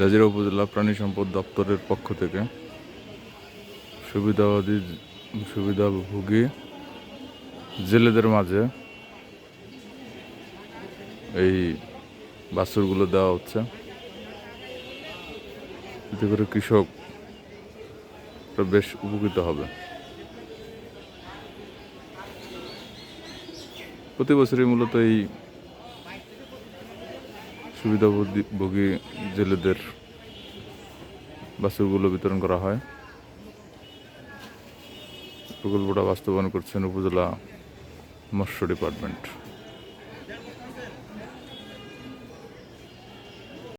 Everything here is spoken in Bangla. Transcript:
গাজিরা উপজেলা প্রাণী সম্পদ দপ্তরের পক্ষ থেকে সুবিধাবাদী সুবিধাভোগী জেলেদের মাঝে এই বাছুরগুলো দেওয়া হচ্ছে। এতে করে কৃষক বেশ উপকৃত হবে। প্রতি বছরই মূলত এই সুবিধাভোগী জেলেদের বাছুরগুলো বিতরণ করা হয়। প্রকল্পটা বাস্তবায়ন করছেন উপজেলা মৎস্য ডিপার্টমেন্ট।